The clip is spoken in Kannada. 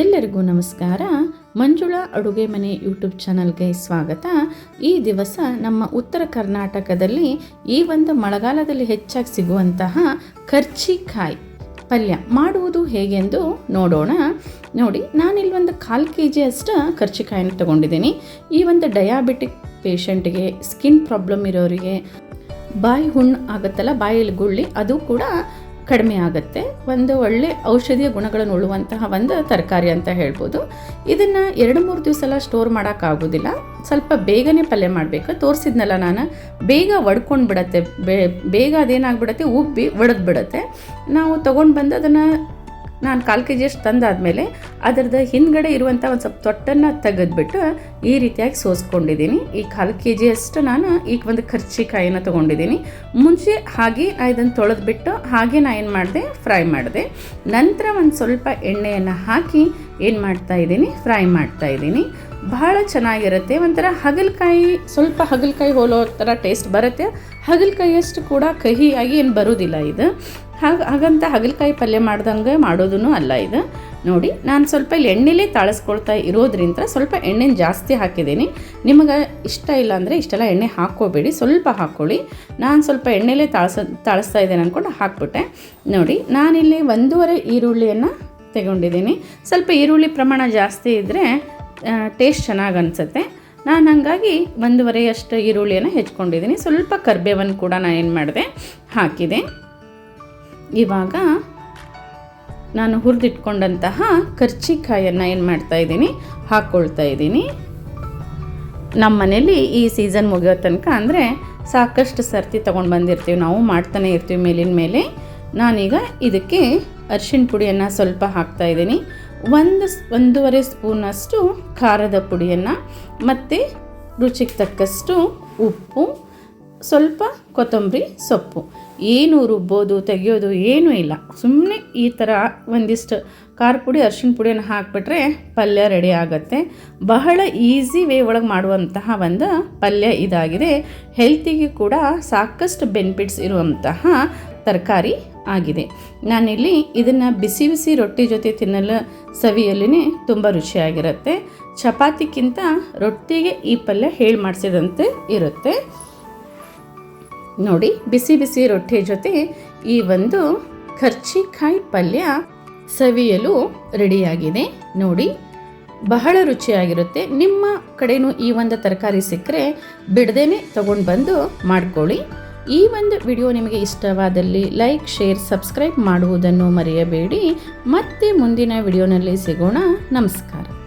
ಎಲ್ಲರಿಗೂ ನಮಸ್ಕಾರ. ಮಂಜುಳಾ ಅಡುಗೆ ಮನೆ ಯೂಟ್ಯೂಬ್ ಚಾನಲ್ಗೆ ಸ್ವಾಗತ. ಈ ದಿವಸ ನಮ್ಮ ಉತ್ತರ ಕರ್ನಾಟಕದಲ್ಲಿ ಈ ಒಂದು ಮಳೆಗಾಲದಲ್ಲಿ ಹೆಚ್ಚಾಗಿ ಸಿಗುವಂತಹ ಕರ್ಚಿಕಾಯಿ ಪಲ್ಯ ಮಾಡುವುದು ಹೇಗೆಂದು ನೋಡೋಣ. ನೋಡಿ, ನಾನಿಲ್ಲಿ ಒಂದು ಕಾಲು ಕೆ ಜಿ ಅಷ್ಟು ಕರ್ಚಿಕಾಯಿನ ತಗೊಂಡಿದ್ದೀನಿ. ಈ ಒಂದು ಡಯಾಬಿಟಿಕ್ ಪೇಷಂಟ್ಗೆ ಸ್ಕಿನ್ ಪ್ರಾಬ್ಲಮ್ ಇರೋರಿಗೆ ಬಾಯಿ ಹುಣ್ಣು ಆಗುತ್ತಲ್ಲ, ಬಾಯಲ್ಲಿ ಗುಳ್ಳಿ, ಅದು ಕೂಡ ಕಡಿಮೆ ಆಗುತ್ತೆ. ಒಂದು ಒಳ್ಳೆ ಔಷಧೀಯ ಗುಣಗಳನ್ನು ಉಳ್ಳುವಂತಹ ಒಂದು ತರಕಾರಿ ಅಂತ ಹೇಳ್ಬೋದು. ಇದನ್ನು ಎರಡು ಮೂರು ದಿವಸ ಎಲ್ಲ ಸ್ಟೋರ್ ಮಾಡೋಕ್ಕಾಗೋದಿಲ್ಲ ಸ್ವಲ್ಪ ಬೇಗನೆ ಪಲ್ಯ ಮಾಡಬೇಕು. ತೋರಿಸಿದ್ನಲ್ಲ ನಾನು, ಬೇಗ ಒಡ್ಕೊಂಡು ಬಿಡತ್ತೆ. ಬೇಗ ಅದೇನಾಗ್ಬಿಡತ್ತೆ? ಉಬ್ಬಿ ಒಡೆದು ಬಿಡುತ್ತೆ. ನಾವು ತೊಗೊಂಡು ಬಂದು ಅದನ್ನು ನಾನು ಕಾಲು ಕೆ ಜಿಯಷ್ಟು ತಂದಾದಮೇಲೆ ಅದರದ ಹಿಂದ್ಗಡೆ ಇರುವಂಥ ಒಂದು ಸ್ವಲ್ಪ ತೊಟ್ಟನ್ನು ತೆಗೆದ್ಬಿಟ್ಟು ಈ ರೀತಿಯಾಗಿ ಸೋಸ್ಕೊಂಡಿದ್ದೀನಿ. ಈ ಕಾಲು ಕೆ ಜಿಯಷ್ಟು ನಾನು ಈಗ ಒಂದು ಕರ್ಚಿಕಾಯಿನ ತೊಗೊಂಡಿದ್ದೀನಿ. ಮುಂಚೆ ಹಾಗೆ ಇದನ್ನು ತೊಳೆದ್ಬಿಟ್ಟು ಹಾಗೆ ನಾನು ಏನು ಮಾಡಿದೆ? ಫ್ರೈ ಮಾಡಿದೆ. ನಂತರ ಒಂದು ಸ್ವಲ್ಪ ಎಣ್ಣೆಯನ್ನು ಹಾಕಿ ಏನು ಮಾಡ್ತಾ ಇದ್ದೀನಿ? ಫ್ರೈ ಮಾಡ್ತಾ ಇದ್ದೀನಿ. ಬಹಳ ಚೆನ್ನಾಗಿರುತ್ತೆ. ಒಂಥರ ಹಗಲಕಾಯಿ, ಸ್ವಲ್ಪ ಹಗಲಕಾಯಿ ಹೋಲೋ ಥರ ಟೇಸ್ಟ್ ಬರುತ್ತೆ. ಹಗಲಕಾಯಿಯಷ್ಟು ಕೂಡ ಕಹಿಯಾಗಿ ಏನು ಬರೋದಿಲ್ಲ ಇದು. ಹಾಗೆ ಹಾಗಂತ ಹಾಗಲಕಾಯಿ ಪಲ್ಯ ಮಾಡ್ದಂಗೆ ಮಾಡೋದೂ ಅಲ್ಲ ಇದು. ನೋಡಿ, ನಾನು ಸ್ವಲ್ಪ ಇಲ್ಲಿ ಎಣ್ಣೆಲೇ ತಾಳಿಸ್ಕೊಳ್ತಾ ಇರೋದ್ರಿಂದ ಸ್ವಲ್ಪ ಎಣ್ಣೆನ ಜಾಸ್ತಿ ಹಾಕಿದ್ದೀನಿ. ನಿಮಗೆ ಇಷ್ಟ ಇಲ್ಲ ಅಂದರೆ ಇಷ್ಟೆಲ್ಲ ಎಣ್ಣೆ ಹಾಕ್ಕೋಬೇಡಿ, ಸ್ವಲ್ಪ ಹಾಕ್ಕೊಳ್ಳಿ. ನಾನು ಸ್ವಲ್ಪ ಎಣ್ಣೆಲೇ ತಾಳ್ಸ, ತಾಳಿಸ್ತಾ ಇದ್ದೇನೆ ಅಂದ್ಕೊಂಡು ಹಾಕ್ಬಿಟ್ಟೆ. ನೋಡಿ, ನಾನಿಲ್ಲಿ ಒಂದೂವರೆ ಈರುಳ್ಳಿಯನ್ನು ತಗೊಂಡಿದ್ದೀನಿ. ಸ್ವಲ್ಪ ಈರುಳ್ಳಿ ಪ್ರಮಾಣ ಜಾಸ್ತಿ ಇದ್ದರೆ ಟೇಸ್ಟ್ ಚೆನ್ನಾಗಿ ಅನಿಸುತ್ತೆ. ನಾನು ಹಾಗಾಗಿ ಒಂದೂವರೆಯಷ್ಟು ಈರುಳ್ಳಿಯನ್ನು ಹೆಚ್ಕೊಂಡಿದ್ದೀನಿ. ಸ್ವಲ್ಪ ಕರ್ಬೇವನ್ನು ಕೂಡ ನಾನು ಏನು ಮಾಡಿದೆ, ಹಾಕಿದೆ. ಇವಾಗ ನಾನು ಹುರಿದಿಟ್ಕೊಂಡಂತಹ ಕರ್ಚಿಕಾಯನ್ನು ಏನು ಮಾಡ್ತಾ ಇದ್ದೀನಿ ಹಾಕ್ಕೊಳ್ತಾ ಇದ್ದೀನಿ. ನಮ್ಮ ಮನೇಲಿ ಈ ಸೀಸನ್ ಮುಗಿಯೋ ತನಕ ಅಂದರೆ ಸಾಕಷ್ಟು ಸರ್ತಿ ತೊಗೊಂಡು ಬಂದಿರ್ತೀವಿ, ನಾವು ಮಾಡ್ತಾನೆ ಇರ್ತೀವಿ ಮೇಲಿನ ಮೇಲೆ. ನಾನೀಗ ಇದಕ್ಕೆ ಅರಿಶಿಣ ಪುಡಿಯನ್ನು ಸ್ವಲ್ಪ ಹಾಕ್ತಾ ಇದ್ದೀನಿ. ಒಂದು ಒಂದೂವರೆ ಸ್ಪೂನಷ್ಟು ಖಾರದ ಪುಡಿಯನ್ನು ಮತ್ತು ರುಚಿಗೆ ತಕ್ಕಷ್ಟು ಉಪ್ಪು ಸ್ವಲ್ಪ ಕೊತ್ತಂಬರಿ ಸೊಪ್ಪು. ಏನು ರುಬ್ಬೋದು, ತೆಗೆಯೋದು ಏನೂ ಇಲ್ಲ. ಸುಮ್ಮನೆ ಈ ಥರ ಒಂದಿಷ್ಟು ಖಾರ ಪುಡಿ ಅರ್ಶಿನ ಪುಡಿಯನ್ನು ಹಾಕಿಬಿಟ್ರೆ ಪಲ್ಯ ರೆಡಿ ಆಗುತ್ತೆ. ಬಹಳ ಈಸಿ ವೇ ಒಳಗೆ ಮಾಡುವಂತಹ ಒಂದು ಪಲ್ಯ ಇದಾಗಿದೆ. ಹೆಲ್ತಿಗೆ ಕೂಡ ಸಾಕಷ್ಟು ಬೆನಿಫಿಟ್ಸ್ ಇರುವಂತಹ ತರಕಾರಿ ಆಗಿದೆ. ನಾನಿಲ್ಲಿ ಇದನ್ನು ಬಿಸಿ ಬಿಸಿ ರೊಟ್ಟಿ ಜೊತೆ ತಿನ್ನಲು ಸವಿಯಲ್ಲಿ ತುಂಬ ರುಚಿಯಾಗಿರುತ್ತೆ. ಚಪಾತಿಗಿಂತ ರೊಟ್ಟಿಗೆ ಈ ಪಲ್ಯ ಹೇಳಿ ಮಾಡಿಸಿದಂತೆ ಇರುತ್ತೆ. ನೋಡಿ, ಬಿಸಿ ಬಿಸಿ ರೊಟ್ಟಿ ಜೊತೆ ಈ ಒಂದು ಕರ್ಚಿಕಾಯಿ ಪಲ್ಯ ಸವಿಯಲು ರೆಡಿಯಾಗಿದೆ. ನೋಡಿ, ಬಹಳ ರುಚಿಯಾಗಿರುತ್ತೆ. ನಿಮ್ಮ ಕಡೆಯೂ ಈ ಒಂದು ತರಕಾರಿ ಸಿಕ್ಕರೆ ಬಿಡದೇನೆ ತಗೊಂಡು ಬಂದು ಮಾಡ್ಕೊಳ್ಳಿ. ಈ ಒಂದು ವಿಡಿಯೋ ನಿಮಗೆ ಇಷ್ಟವಾದಲ್ಲಿ ಲೈಕ್, ಶೇರ್, ಸಬ್ಸ್ಕ್ರೈಬ್ ಮಾಡುವುದನ್ನು ಮರೆಯಬೇಡಿ. ಮತ್ತೆ ಮುಂದಿನ ವಿಡಿಯೋನಲ್ಲಿ ಸಿಗೋಣ. ನಮಸ್ಕಾರ.